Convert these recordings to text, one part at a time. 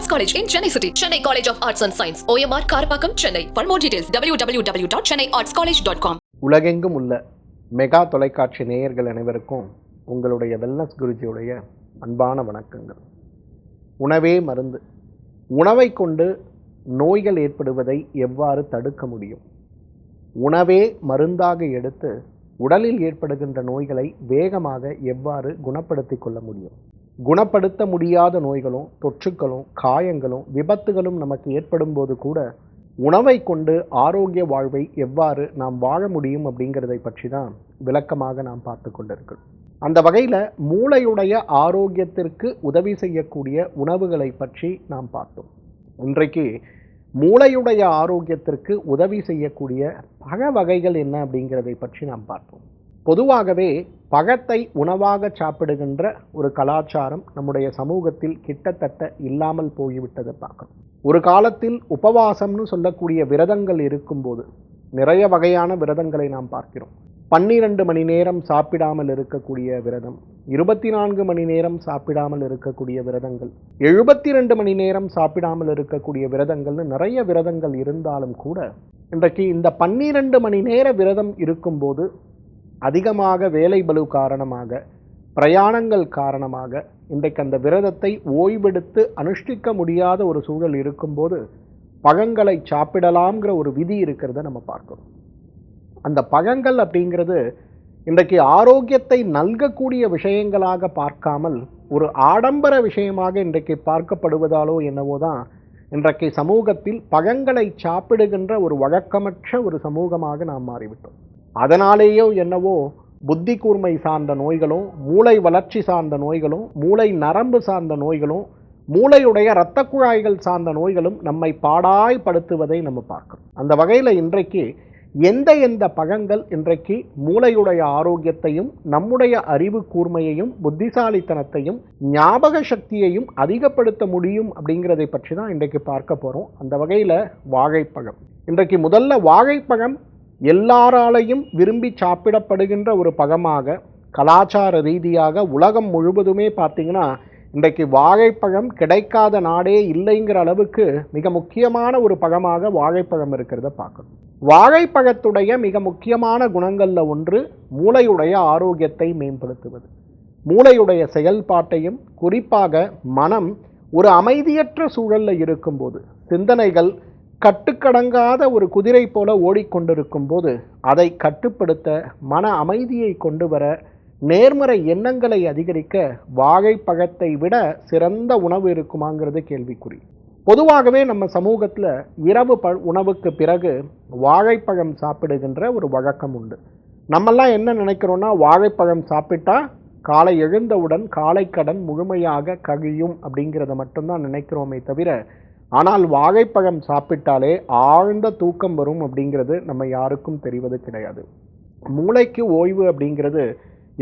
Arts college in Chennai City, Chennai College of Arts and Science, OMR Karapakam, Chennai arts college dot com உலகெங்கும் உள்ள mega தொலைக்காட்சி நேயர்கள் அனைவருக்கும் உங்களுடைய wellness குருஜியுடைய அன்பான வணக்கங்கள். உணவே மருந்து. உணவை கொண்டு நோய்கள் ஏற்படுவதை எவ்வாறு தடுக்க முடியும்? உணவே மருந்தாக எடுத்து உடலில் ஏற்படுகின்ற நோய்களை வேகமாக எவ்வாறு குணப்படுத்தி கொள்ள முடியும்? குணப்படுத்த முடியாத நோய்களும் தொற்றுக்களும் காயங்களும் விபத்துகளும் நமக்கு ஏற்படும் போது கூட உணவை கொண்டு ஆரோக்கிய வாழ்வை எவ்வாறு நாம் வாழ முடியும் அப்படிங்கிறதை பற்றி தான் விளக்கமாக நாம் பார்த்து கொண்டிருக்கிறோம். அந்த வகையில் மூளையுடைய ஆரோக்கியத்திற்கு உதவி செய்யக்கூடிய உணவுகளை பற்றி நாம் பார்த்தோம். இன்றைக்கு மூளையுடைய ஆரோக்கியத்திற்கு உதவி செய்யக்கூடிய பல வகைகள் என்ன அப்படிங்கிறதை பற்றி நாம் பார்ப்போம். பொதுவாகவே பழத்தை உணவாக சாப்பிடுகின்ற ஒரு கலாச்சாரம் நம்முடைய சமூகத்தில் கிட்டத்தட்ட இல்லாமல் போய்விட்டதை பார்க்கணும் ஒரு காலத்தில் உபவாசம்னு சொல்லக்கூடிய விரதங்கள் இருக்கும்போது நிறைய வகையான விரதங்களை நாம் பார்க்கிறோம். பன்னிரண்டு மணி நேரம் சாப்பிடாமல் இருக்கக்கூடிய விரதம் இருபத்தி நான்கு மணி நேரம் சாப்பிடாமல் இருக்கக்கூடிய விரதங்கள் எழுபத்தி ரெண்டு மணி நேரம் சாப்பிடாமல் இருக்கக்கூடிய விரதங்கள்னு நிறைய விரதங்கள் இருந்தாலும் கூட இன்றைக்கு இந்த பன்னிரண்டு மணி நேர விரதம் இருக்கும்போது அதிகமாக வேலை பலு காரணமாக பிரயாணங்கள் காரணமாக இன்றைக்கு அந்த விரதத்தை ஓய்வெடுத்து அனுஷ்டிக்க முடியாத ஒரு சூழல் இருக்கும்போது பழங்களை சாப்பிடலாம்ங்கிற ஒரு விதி இருக்கிறத நம்ம பார்க்கணும் அந்த பழங்கள் அப்படிங்கிறது இன்றைக்கு ஆரோக்கியத்தை நல்கக்கூடிய விஷயங்களாக பார்க்காமல் ஒரு ஆடம்பர விஷயமாக இன்றைக்கு பார்க்கப்படுவதாலோ என்னவோ தான் இன்றைக்கு சமூகத்தில் பழங்களை சாப்பிடுகின்ற ஒரு வழக்கமற்ற ஒரு சமூகமாக நாம் மாறிவிட்டோம். அதனாலேயோ என்னவோ புத்தி கூர்மை சார்ந்த நோய்களும் மூளை வளர்ச்சி சார்ந்த நோய்களும் மூளை நரம்பு சார்ந்த நோய்களும் மூளையுடைய இரத்த குழாய்கள் சார்ந்த நோய்களும் நம்மை பாடாய்படுத்துவதை நம்ம பார்க்கிறோம். அந்த வகையில் இன்றைக்கு எந்த எந்த பழங்கள் இன்றைக்கு மூளையுடைய ஆரோக்கியத்தையும் நம்முடைய அறிவு கூர்மையையும் புத்திசாலித்தனத்தையும் ஞாபக சக்தியையும் அதிகப்படுத்த முடியும் அப்படிங்கிறதை பற்றி தான் இன்றைக்கு பார்க்க போகிறோம் அந்த வகையில் வாழைப்பழம். இன்றைக்கு முதல்ல வாழைப்பழம் எல்லாராலையும் விரும்பி சாப்பிடப்படுகின்ற ஒரு பகமாக கலாச்சார ரீதியாக உலகம் முழுவதுமே பார்த்திங்கன்னா இன்றைக்கு வாழைப்பழம் கிடைக்காத நாடே இல்லைங்கிற அளவுக்கு மிக முக்கியமான ஒரு பழமாக வாழைப்பழம் இருக்கிறத பார்க்கணும். வாழைப்பழத்துடைய மிக முக்கியமான குணங்களில் ஒன்று மூளையுடைய ஆரோக்கியத்தை மேம்படுத்துவது. மூளையுடைய செயல்பாட்டையும் குறிப்பாக மனம் ஒரு அமைதியற்ற சூழலில் இருக்கும்போது சிந்தனைகள் கட்டுக்கடங்காத ஒரு குதிரை போல ஓடிக்கொண்டிருக்கும் போது அதை கட்டுப்படுத்த மன அமைதியை கொண்டு வர நேர்மறை எண்ணங்களை அதிகரிக்க வாழைப்பழத்தை விட சிறந்த உணவு இருக்குமாங்கிறது கேள்விக்குறி. பொதுவாகவே நம்ம சமூகத்தில் இரவு ப உணவுக்கு பிறகு வாழைப்பழம் சாப்பிடுகின்ற ஒரு வழக்கம் உண்டு. நம்மெல்லாம் என்ன நினைக்கிறோன்னா வாழைப்பழம் சாப்பிட்டா காலை எழுந்தவுடன் காலை கடன் முழுமையாக கழியும் அப்படிங்கிறத மட்டும்தான் நினைக்கிறோமே தவிர ஆனால் வாழைப்பழம் சாப்பிட்டாலே ஆழ்ந்த தூக்கம் வரும் அப்படிங்கிறது நம்ம யாருக்கும் தெரிவது கிடையாது. மூளைக்கு ஓய்வு அப்படிங்கிறது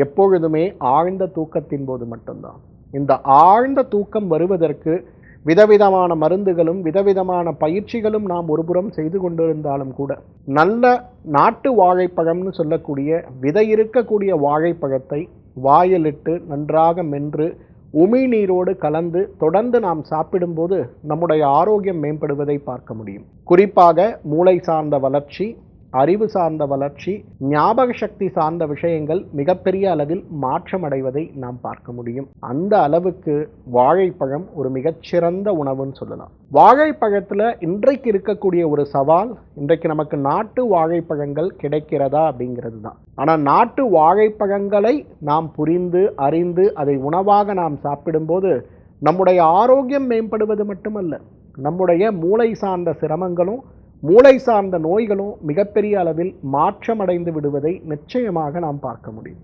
எப்பொழுதுமே ஆழ்ந்த தூக்கத்தின் போது மட்டும்தான். இந்த ஆழ்ந்த தூக்கம் வருவதற்கு விதவிதமான மருந்துகளும் விதவிதமான பயிற்சிகளும் நாம் ஒருபுறம் செய்து கொண்டிருந்தாலும் கூட நல்ல நாட்டு வாழைப்பழம்னு சொல்லக்கூடிய விதை இருக்கக்கூடிய வாழைப்பழத்தை வாயிலிட்டு நன்றாக மென்று உமி நீரோடு கலந்து தொடர்ந்து நாம் சாப்பிடும்போது நம்முடைய ஆரோக்கியம் மேம்படுவதை பார்க்க முடியும். குறிப்பாக மூளை சார்ந்த வளர்ச்சி அறிவு சார்ந்த வளர்ச்சி ஞாபக சக்தி சார்ந்த விஷயங்கள் மிகப்பெரிய அளவில் மாற்றம் அடைவதை நாம் பார்க்க முடியும். அந்த அளவுக்கு வாழைப்பழம் ஒரு மிகச்சிறந்த உணவுன்னு சொல்லலாம். வாழைப்பழத்தில் இன்றைக்கு இருக்கக்கூடிய ஒரு சவால் இன்றைக்கு நமக்கு நாட்டு வாழைப்பழங்கள் கிடைக்கிறதா அப்படிங்கிறது தான். ஆனால் நாட்டு வாழைப்பழங்களை நாம் புரிந்து அறிந்து அதை உணவாக நாம் சாப்பிடும்போது நம்முடைய ஆரோக்கியம் மேம்படுவது மட்டுமல்ல நம்முடைய மூளை சார்ந்த சிரமங்களும் மூளை சார்ந்த நோய்களும் மிகப்பெரிய அளவில் மாற்றமடைந்து விடுவதை நிச்சயமாக நாம் பார்க்க முடியும்.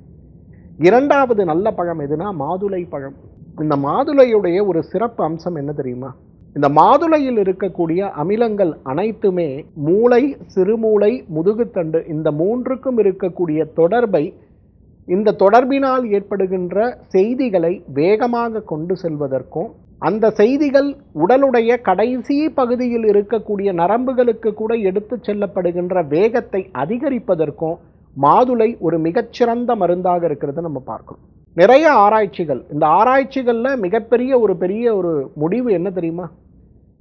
இரண்டாவது நல்ல பழம் எதுனா மாதுளை பழம். இந்த மாதுளையுடைய ஒரு சிறப்பு அம்சம் என்ன தெரியுமா? இந்த மாதுளையில் இருக்கக்கூடிய அமிலங்கள் அனைத்துமே மூளை சிறுமூளை முதுகுத்தண்டு இந்த மூன்றுக்கும் இருக்கக்கூடிய தொடர்பை இந்த தொடர்பினால் ஏற்படுகின்ற செய்திகளை வேகமாக கொண்டு செல்வதற்கும் அந்த செய்திகள் உடலுடைய கடைசி பகுதியில் இருக்கக்கூடிய நரம்புகளுக்கு கூட எடுத்து செல்லப்படுகின்ற வேகத்தை அதிகரிப்பதற்கும் மாதுளை ஒரு மிகச்சிறந்த மருந்தாக இருக்கிறத நம்ம பார்க்கணும். நிறைய ஆராய்ச்சிகள் இந்த ஆராய்ச்சிகளில் மிகப்பெரிய ஒரு பெரிய ஒரு முடிவு என்ன தெரியுமா?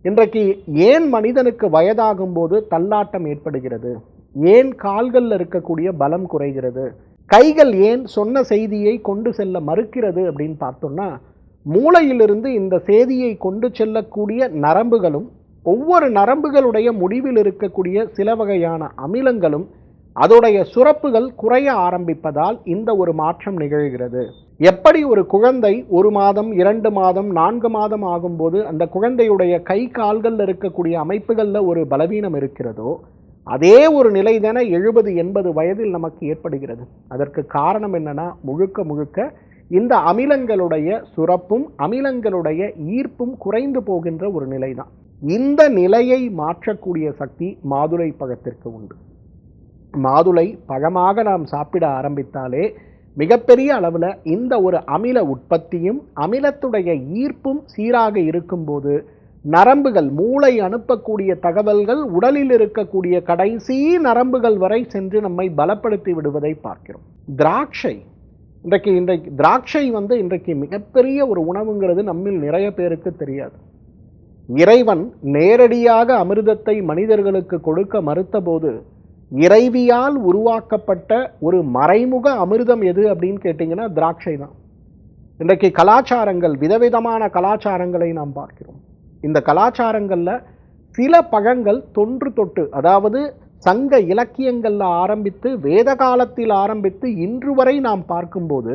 இன்றைக்கு ஏன் மனிதனுக்கு வயதாகும்போது தள்ளாட்டம் ஏற்படுகிறது? ஏன் கால்களில் இருக்கக்கூடிய பலம் குறைகிறது? கைகள் ஏன் சொன்ன செய்தியை கொண்டு செல்ல மறுக்கிறது அப்படின்னு பார்த்தோம்னா மூளையிலிருந்து இந்த செய்தியை கொண்டு செல்லக்கூடிய நரம்புகளும் ஒவ்வொரு நரம்புகளுடைய முடிவில் இருக்கக்கூடிய சில வகையான அமிலங்களும் அதோடைய சுரப்புகள் குறைய ஆரம்பிப்பதால் இந்த ஒரு மாற்றம் நிகழ்கிறது. எப்படி ஒரு குழந்தை ஒரு மாதம் இரண்டு மாதம் நான்கு மாதம் ஆகும்போது அந்த குழந்தையுடைய கை கால்களில் இருக்கக்கூடிய அமைப்புகளில் ஒரு பலவீனம் இருக்கிறதோ அதே ஒரு நிலை தானே எழுபது எண்பது வயதில் நமக்கு ஏற்படுகிறது. அதற்கு காரணம் என்னன்னா முழுக்க முழுக்க இந்த அமிலங்களுடைய சுரப்பும் அமிலங்களுடைய ஈர்ப்பும் குறைந்து போகின்ற ஒரு நிலை தான் இந்த நிலையை மாற்றக்கூடிய சக்தி மாதுளை பழத்திற்கு உண்டு. மாதுளை பழமாக நாம் சாப்பிட ஆரம்பித்தாலே மிகப்பெரிய அளவில் இந்த ஒரு அமில உற்பத்தியும் அமிலத்துடைய ஈர்ப்பும் சீராக இருக்கும்போது நரம்புகள் மூளை அனுப்பக்கூடிய தகவல்கள் உடலில் இருக்கக்கூடிய கடைசி நரம்புகள் வரை சென்று நம்மை பலப்படுத்தி விடுவதை பார்க்கிறோம். திராட்சை இன்றைக்கு இன்றைக்கு திராட்சை வந்து இன்றைக்கு மிகப்பெரிய ஒரு உணவுங்கிறது நம்மில் நிறைய பேருக்கு தெரியாது. இறைவன் நேரடியாக அமிர்தத்தை மனிதர்களுக்கு கொடுக்க மறுத்தபோது இறைவியால் உருவாக்கப்பட்ட ஒரு மறைமுக அமிர்தம் எது அப்படின்னு கேட்டிங்கன்னா திராட்சை தான். இன்றைக்கு கலாச்சாரங்கள் விதவிதமான கலாச்சாரங்களை நாம் பார்க்கிறோம். இந்த கலாச்சாரங்களில் சில பழங்கள் தொன்று தொட்டு அதாவது சங்க இலக்கியங்களில் ஆரம்பித்து வேத காலத்தில் ஆரம்பித்து இன்று வரை நாம் பார்க்கும்போது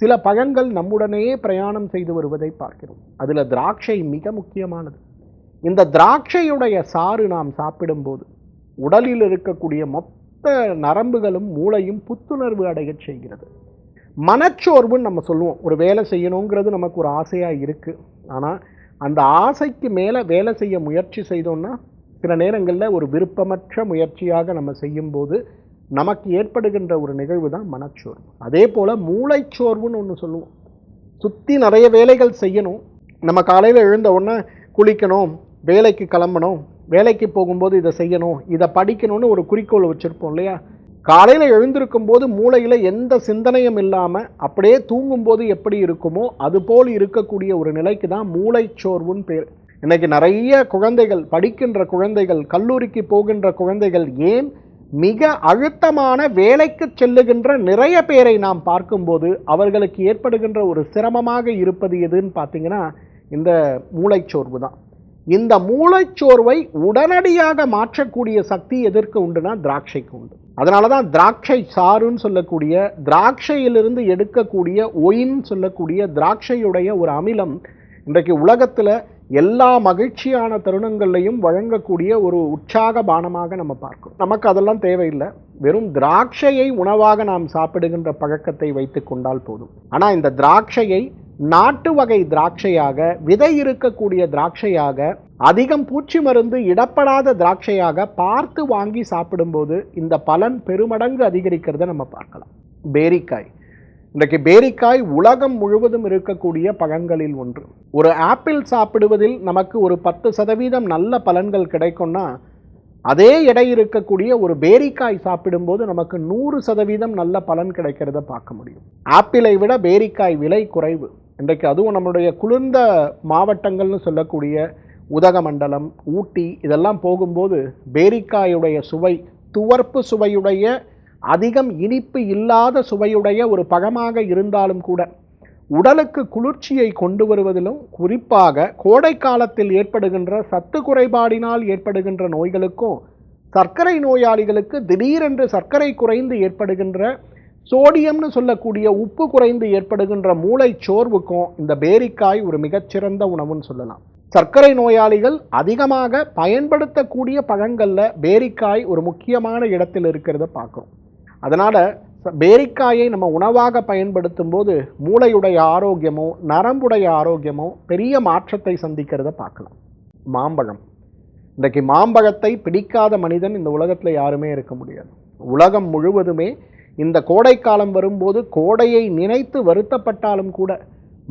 சில பழங்கள் நம்முடனே பிரயாணம் செய்து வருவதை பார்க்கிறோம். அதில் திராட்சை மிக முக்கியமானது. இந்த திராட்சையுடைய சாறு நாம் சாப்பிடும்போது உடலில் இருக்கக்கூடிய மொத்த நரம்புகளும் மூளையும் புத்துணர்வு அடையச் செய்கிறது. மனச்சோர்வுன்னு நம்ம சொல்லுவோம். ஒரு வேலை செய்யணுங்கிறது நமக்கு ஒரு ஆசையாக இருக்குது ஆனால் அந்த ஆசைக்கு மேலே வேலை செய்ய முயற்சி செய்தோம்னா சில நேரங்களில் ஒரு விருப்பமற்ற முயற்சியாக நம்ம செய்யும்போது நமக்கு ஏற்படுகின்ற ஒரு நிகழ்வு தான் மனச்சோர்வு. அதே போல் மூளைச்சோர்வுன்னு ஒன்று சொல்லுவோம். சுற்றி நிறைய வேலைகள் செய்யணும். நம்ம காலையில் எழுந்த உடனே குளிக்கணும் வேலைக்கு கிளம்பணும் வேலைக்கு போகும்போது இதை செய்யணும் இதை படிக்கணும்னு ஒரு குறிக்கோள் வச்சுருப்போம் இல்லையா? காலையில் எழுந்திருக்கும் போது மூளையில் எந்த சிந்தனையும் இல்லாமல் அப்படியே தூங்கும்போது எப்படி இருக்குமோ அதுபோல் இருக்கக்கூடிய ஒரு நிலைக்கு தான் மூளைச்சோர்வுன்னு பேர். இன்னைக்கு நிறைய குழந்தைகள் படிக்கின்ற குழந்தைகள் கல்லூரிக்கு போகின்ற குழந்தைகள் ஏன் மிக அழுத்தமான வேலைக்கு செல்லுகின்ற நிறைய பேரை நாம் பார்க்கும்போது அவர்களுக்கு ஏற்படுகின்ற ஒரு சிரமமாக இருப்பது எதுன்னு பார்த்தீங்கன்னா இந்த மூளைச்சோர்வு தான். இந்த மூளைச்சோர்வை உடனடியாக மாற்றக்கூடிய சக்தி எதற்கு உண்டுனா திராட்சைக்கு உண்டு. அதனால தான் திராட்சை சாறுன்னு சொல்லக்கூடிய திராட்சையிலிருந்து எடுக்கக்கூடிய ஒயின்னு சொல்லக்கூடிய திராட்சையுடைய ஒரு அமிலம் இன்றைக்கு உலகத்தில் எல்லா மகிழ்ச்சியான தருணங்கள்லையும் வழங்கக்கூடிய ஒரு உற்சாக பானமாக நம்ம பார்க்கிறோம். நமக்கு அதெல்லாம் தேவையில்லை. வெறும் திராட்சையை உணவாக நாம் சாப்பிடுகின்ற பழக்கத்தை வைத்து கொண்டால் போதும். ஆனால் இந்த திராட்சையை நாட்டு வகை திராட்சையாக விதை இருக்கக்கூடிய திராட்சையாக அதிகம் பூச்சி மருந்து இடப்படாத திராட்சையாக பார்த்து வாங்கி சாப்பிடும்போது இந்த பலன் பெருமடங்கு அதிகரிக்கிறத நம்ம பார்க்கலாம். பேரிக்காய். இன்றைக்கு பேரிக்காய் உலகம் முழுவதும் இருக்கக்கூடிய பழங்களில் ஒன்று. ஒரு ஆப்பிள் சாப்பிடுவதில் நமக்கு ஒரு பத்து சதவீதம் நல்ல பலன்கள் கிடைக்கும்னா அதே எடை இருக்கக்கூடிய ஒரு பேரிக்காய் சாப்பிடும்போது நமக்கு நூறு சதவீதம் நல்ல பலன் கிடைக்கிறத பார்க்க முடியும். ஆப்பிளை விட பேரிக்காய் விலை குறைவு. இன்றைக்கு அதுவும் நம்மளுடைய குளிர்ந்த மாவட்டங்கள்னு சொல்லக்கூடிய உதகமண்டலம் ஊட்டி இதெல்லாம் போகும்போது பேரிக்காயுடைய சுவை துவர்ப்பு சுவையுடைய அதிகம் இனிப்பு இல்லாத சுவையுடைய ஒரு பழமாக இருந்தாலும் கூட உடலுக்கு குளிர்ச்சியை கொண்டு வருவதிலும் குறிப்பாக கோடை காலத்தில் ஏற்படுகின்ற சத்து குறைபாடினால் ஏற்படுகின்ற நோய்களுக்கும் சர்க்கரை நோயாளிகளுக்கு திடீரென்று சர்க்கரை குறைந்து ஏற்படுகின்ற சோடியம்னு சொல்லக்கூடிய உப்பு குறைந்து ஏற்படுகின்ற மூளை சோர்வுக்கும் இந்த பேரிக்காய் ஒரு மிகச்சிறந்த உணவுன்னு சொல்லலாம். சர்க்கரை நோயாளிகள் அதிகமாக பயன்படுத்தக்கூடிய பழங்களில் பேரிக்காய் ஒரு முக்கியமான இடத்தில் இருக்கிறத பார்க்குறோம். அதனால் பேரிக்காயை நம்ம உணவாக பயன்படுத்தும் போது மூளையுடைய ஆரோக்கியமோ நரம்புடைய ஆரோக்கியமோ பெரிய மாற்றத்தை சந்திக்கிறத பார்க்கலாம். மாம்பழம். இன்றைக்கு மாம்பழத்தை பிடிக்காத மனிதன் இந்த உலகத்தில் யாருமே இருக்க முடியாது. உலகம் முழுவதுமே இந்த கோடைக்காலம் வரும்போது கோடையை நினைத்து வருத்தப்பட்டாலும் கூட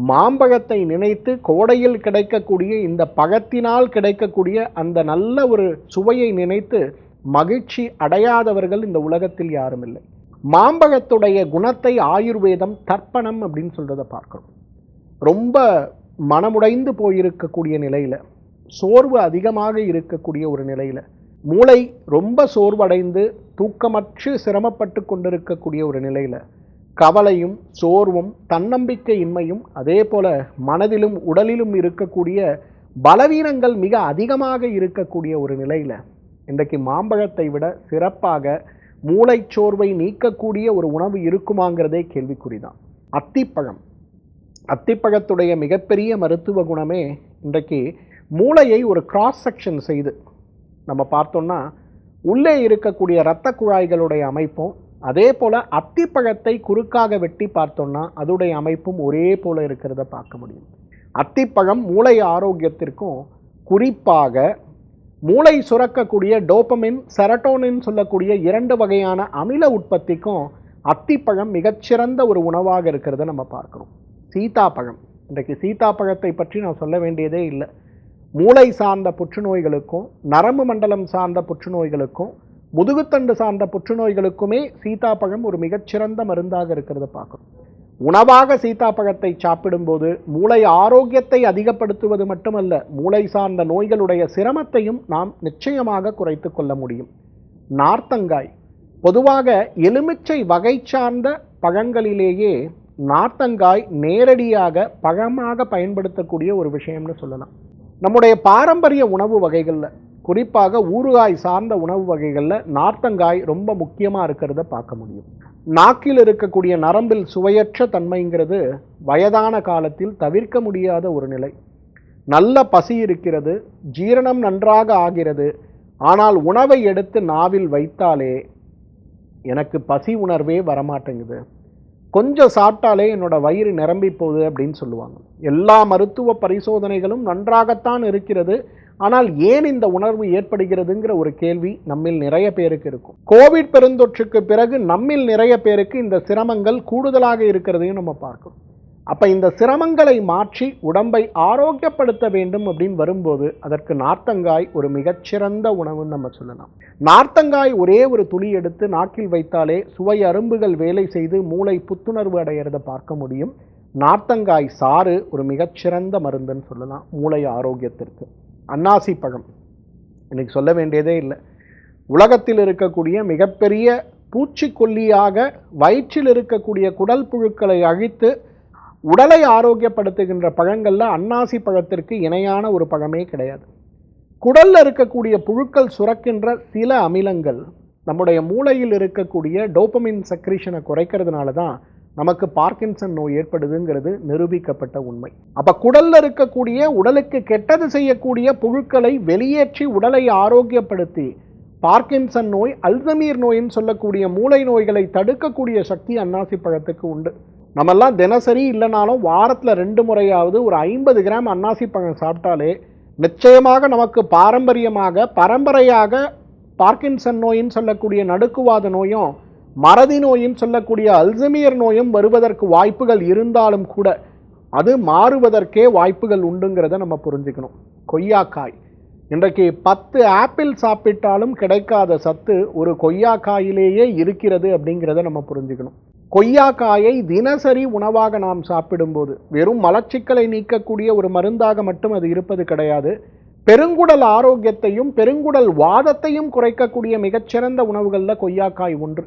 மாம்பழத்தை நினைத்து கோடையில் கிடைக்கக்கூடிய இந்த பழத்தினால் கிடைக்கக்கூடிய அந்த நல்ல ஒரு சுவையை நினைத்து மகிழ்ச்சி அடையாதவர்கள் இந்த உலகத்தில் யாரும் இல்லை. மாம்பழத்துடைய குணத்தை ஆயுர்வேதம் தர்ப்பணம் அப்படின்னு சொல்கிறத பார்க்குறோம். ரொம்ப மனமுடைந்து போயிருக்கக்கூடிய நிலையில் சோர்வு அதிகமாக இருக்கக்கூடிய ஒரு நிலையில் மூளை ரொம்ப சோர்வடைந்து தூக்கமற்று சிரமப்பட்டு கொண்டிருக்கக்கூடிய ஒரு நிலையில் கவலையும் சோர்வும் தன்னம்பிக்கையின்மையும் அதே போல் மனதிலும் உடலிலும் இருக்கக்கூடிய பலவீனங்கள் மிக அதிகமாக இருக்கக்கூடிய ஒரு நிலையில் இன்றைக்கு மாம்பழத்தை விட சிறப்பாக மூளைச்சோர்வை நீக்கக்கூடிய ஒரு உணவு இருக்குமாங்கிறதே கேள்விக்குறிதான். அத்திப்பழம். அத்திப்பழத்துடைய மிகப்பெரிய மருத்துவ குணமே இன்றைக்கு மூளையை ஒரு கிராஸ் செக்ஷன் செய்து நம்ம பார்த்தோம்னா உள்ளே இருக்கக்கூடிய இரத்த குழாய்களுடைய அமைப்பும் அதே போல் அத்திப்பழத்தை குறுக்காக வெட்டி பார்த்தோம்னா அதோடைய அமைப்பும் ஒரே போல் இருக்கிறத பார்க்க முடியும். அத்திப்பழம் மூளை ஆரோக்கியத்திற்கும் குறிப்பாக மூளை சுரக்கக்கூடிய டோப்பமின் செரட்டோனின் சொல்லக்கூடிய இரண்டு வகையான அமில உற்பத்திக்கும் அத்திப்பழம் மிகச்சிறந்த ஒரு உணவாக இருக்கிறத நம்ம பார்க்குறோம். சீதாப்பழம். இன்றைக்கு சீதாப்பழத்தை பற்றி நான் சொல்ல வேண்டியதே இல்லை. மூளை சார்ந்த புற்றுநோய்களுக்கும் நரம்பு மண்டலம் சார்ந்த புற்றுநோய்களுக்கும் முதுகுத்தண்டு சார்ந்த புற்றுநோய்களுக்குமே சீதாப்பழம் ஒரு மிகச்சிறந்த மருந்தாக இருக்கிறத பார்க்குறோம். உணவாக சீதாப்பழத்தை சாப்பிடும்போது மூளை ஆரோக்கியத்தை அதிகப்படுத்துவது மட்டுமல்ல மூளை சார்ந்த நோய்களுடைய சிரமத்தையும் நாம் நிச்சயமாக குறைத்து கொள்ள முடியும். நார்த்தங்காய். பொதுவாக எலுமிச்சை வகை சார்ந்த பழங்களிலேயே நார்த்தங்காய் நேரடியாக பழமாக பயன்படுத்தக்கூடிய ஒரு விஷயம்னு சொல்லலாம். நம்முடைய பாரம்பரிய உணவு வகைகளில் குறிப்பாக ஊறுகாய் சார்ந்த உணவு வகைகளில் நார்த்தங்காய் ரொம்ப முக்கியமாக இருக்கிறத பார்க்க முடியும். நாக்கில் இருக்கக்கூடிய நரம்பில் சுவையற்ற தன்மைங்கிறது வயதான காலத்தில் தவிர்க்க முடியாத ஒரு நிலை. நல்ல பசி இருக்கிறது ஜீரணம் நன்றாக ஆகிறது. ஆனால் உணவை எடுத்து நாவில் வைத்தாலே எனக்கு பசி உணர்வே வரமாட்டேங்குது. கொஞ்சம் சாப்பிட்டாலே என்னோட வயிறு நிரம்பி போகுது அப்படின்னு சொல்லுவாங்க. எல்லா மருத்துவ பரிசோதனைகளும் நன்றாகத்தான் இருக்கிறது. ஆனால் ஏன் இந்த உணர்வு ஏற்படுகிறதுங்கிற ஒரு கேள்வி நம்மில் நிறைய பேருக்கு இருக்கும். கோவிட் பெருந்தொற்றுக்கு பிறகு நம்மில் நிறைய பேருக்கு இந்த சிரமங்கள் கூடுதலாக இருக்கிறதையும் நம்ம பார்க்கணும் அப்போ இந்த சிரமங்களை மாற்றி உடம்பை ஆரோக்கியப்படுத்த வேண்டும் அப்படின்னு வரும்போது அதற்கு நார்த்தங்காய் ஒரு மிகச்சிறந்த உணவுன்னு நம்ம சொல்லலாம். நார்த்தங்காய் ஒரே ஒரு துளி எடுத்து நாக்கில் வைத்தாலே சுவை அரும்புகள் வேலை செய்து மூளை புத்துணர்வு அடையிறத பார்க்க முடியும். நார்த்தங்காய் சாறு ஒரு மிகச்சிறந்த மருந்துன்னு சொல்லலாம். மூளை ஆரோக்கியத்திற்கு. அன்னாசி பழம். இன்னைக்கு சொல்ல வேண்டியதே இல்லை. உலகத்தில் இருக்கக்கூடிய மிகப்பெரிய பூச்சிக்கொல்லியாக வயிற்றில் இருக்கக்கூடிய குடல் புழுக்களை அழித்து உடலை ஆரோக்கியப்படுத்துகின்ற பழங்களில் அன்னாசி பழத்திற்கு இணையான ஒரு பழமே கிடையாது. குடலில் இருக்கக்கூடிய புழுக்கள் சுரக்கின்ற சில அமிலங்கள் நம்முடைய மூளையில் இருக்கக்கூடிய டோப்பமின் சக்ரீஷனை குறைக்கிறதுனால தான் நமக்கு பார்க்கின்சன் நோய் ஏற்படுதுங்கிறது நிரூபிக்கப்பட்ட உண்மை. அப்ப குடல்ல இருக்கக்கூடிய உடலுக்கு கெட்டது செய்யக்கூடிய புழுக்களை வெளியேற்றி உடலை ஆரோக்கியப்படுத்தி பார்க்கின்சன் நோய் அல்சமீர் நோயின்னு சொல்லக்கூடிய மூளை நோய்களை தடுக்கக்கூடிய சக்தி அன்னாசி பழத்துக்கு உண்டு. நம்மெல்லாம் தினசரி இல்லைனாலும் வாரத்தில் ரெண்டு முறையாவது ஒரு ஐம்பது கிராம் அன்னாசி பழம் சாப்பிட்டாலே நிச்சயமாக நமக்கு பாரம்பரியமாக பரம்பரையாக பார்க்கின்சன் நோயின்னு சொல்லக்கூடிய நடுக்குவாத நோயும் மறதி நோயும் சொல்லக்கூடிய அல்சமியர் நோயும் வருவதற்கு வாய்ப்புகள் இருந்தாலும் கூட அது மாறுவதற்கே வாய்ப்புகள் உண்டுங்கிறத நம்ம புரிஞ்சுக்கணும். கொய்யாக்காய். இன்றைக்கு பத்து ஆப்பிள் சாப்பிட்டாலும் கிடைக்காத சத்து ஒரு கொய்யாக்காயிலேயே இருக்கிறது அப்படிங்கிறத நம்ம புரிஞ்சுக்கணும். கொய்யாக்காயை தினசரி உணவாக நாம் சாப்பிடும்போது வெறும் மலச்சிக்கலை நீக்கக்கூடிய ஒரு மருந்தாக மட்டும் அது இருப்பது கிடையாது. பெருங்குடல் ஆரோக்கியத்தையும் பெருங்குடல் வாதத்தையும் குறைக்கக்கூடிய மிகச்சிறந்த உணவுகளில் கொய்யாக்காய் ஒன்று.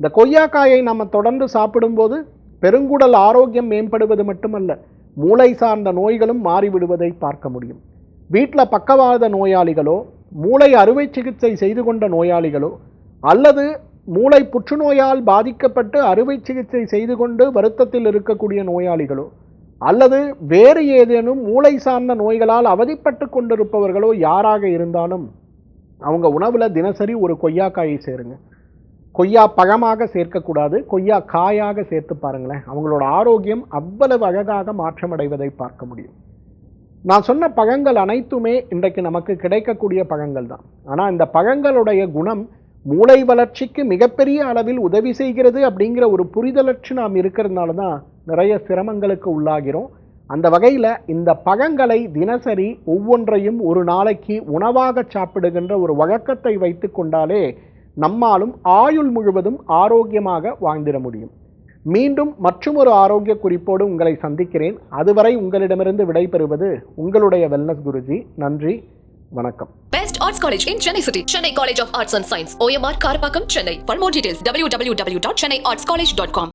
இந்த கொய்யாக்காயை நம்ம தொடர்ந்து சாப்பிடும்போது பெருங்குடல் ஆரோக்கியம் மேம்படுவது மட்டுமல்ல மூளை சார்ந்த நோய்களும் மாறிவிடுவதை பார்க்க முடியும். வீட்டில் பக்கவாத நோயாளிகளோ மூளை அறுவை சிகிச்சை செய்து கொண்ட நோயாளிகளோ அல்லது மூளை புற்றுநோயால் பாதிக்கப்பட்டு அறுவை சிகிச்சை செய்து கொண்டு வருத்தத்தில் இருக்கக்கூடிய நோயாளிகளோ அல்லது வேறு ஏதேனும் மூளை சார்ந்த நோய்களால் அவதிப்பட்டு கொண்டிருப்பவர்களோ யாராக இருந்தாலும் அவங்க உணவில் தினசரி ஒரு கொய்யாக்காயை சேருங்க. கொய்யா பழமாக சேர்க்கக்கூடாது கொய்யா காயாக சேர்த்து பாருங்களேன். அவங்களோட ஆரோக்கியம் அவ்வளவு அழகாக மாற்றமடைவதை பார்க்க முடியும். நான் சொன்ன பழங்கள் அனைத்துமே இன்றைக்கு நமக்கு கிடைக்கக்கூடிய பழங்கள் தான். ஆனால் இந்த பழங்களுடைய குணம் மூளை வளர்ச்சிக்கு மிகப்பெரிய அளவில் உதவி செய்கிறது அப்படிங்கிற ஒரு புரிதலற்று நாம் இருக்கிறதுனால தான் நிறைய சிரமங்களுக்கு உள்ளாகிறோம். அந்த வகையில் இந்த பழங்களை தினசரி ஒவ்வொன்றையும் ஒரு நாளைக்கு உணவாக சாப்பிடுகின்ற ஒரு வழக்கத்தை வைத்து கொண்டாலே நம்மாலும் ஆயுள் முழுவதும் ஆரோக்கியமாக வாழ்ந்திட முடியும் மீண்டும் மற்றும் ஒரு ஆரோக்கிய குறிப்போடு உங்களை சந்திக்கிறேன் அதுவரை உங்களிடமிருந்து விடைபெறுவது உங்களுடைய வெல்னஸ் குருஜி நன்றி வணக்கம் best arts college in Chennai city Chennai college of arts and science OMR Karapakkam Chennai for more details W W W dot Chennai arts college dot com